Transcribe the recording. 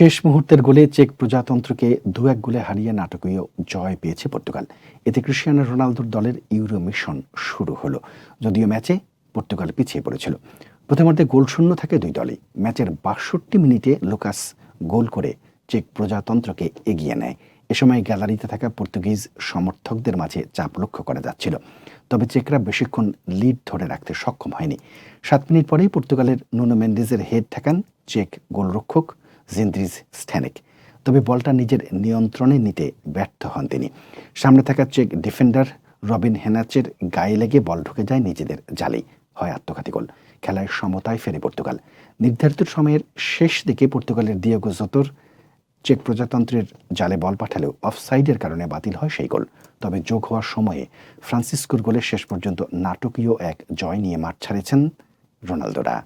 শেষ মুহূর্তের গোলে চেক প্রজাতন্ত্রকে দু এক গোলে হারিয়ে নাটকীয় জয় পেয়েছে পর্তুগাল। এতে ক্রিস্টিয়ানো রোনালদোর দলের ইউরো মিশন শুরু হলো, যদিও ম্যাচে পর্তুগাল পিছিয়ে পড়েছিল। প্রথমার্ধে গোল শূন্য থাকে দুই দলই। ম্যাচের বাষট্টি মিনিটে লুকাস গোল করে চেক প্রজাতন্ত্রকে এগিয়ে নেয়। এ সময় গ্যালারিতে থাকা পর্তুগিজ সমর্থকদের মাঝে চাপ লক্ষ্য করা যাচ্ছিল। তবে চেকরা বেশিক্ষণ লিড ধরে রাখতে সক্ষম হয়নি। সাত মিনিট পরেই পর্তুগালের নুনো মেন্ডিজের হেড ঠেকান চেক গোলরক্ষক জিন্দ্রিজ স্ট্যানিক তবে বলটা নিজের নিয়ন্ত্রণে নিতে ব্যর্থ হন তিনি। সামনে থাকা চেক ডিফেন্ডার রবিন হেনাচের গায়ে লেগে বল ঢুকে যায় নিজেদের জালেই হয় আত্মঘাতী গোল। খেলায় সমতায় ফেরে পর্তুগাল। নির্ধারিত সময়ের শেষ দিকে পর্তুগালের দিয়েগো জোতর চেক প্রজাতন্ত্রের জালে বল পাঠালেও অফসাইডের কারণে বাতিল হয় সেই গোল। তবে যোগ হওয়ার সময়ে ফ্রান্সিসকোর গোলে শেষ পর্যন্ত নাটকীয় এক জয় নিয়ে মাঠ ছাড়েছেন রোনালদোরা।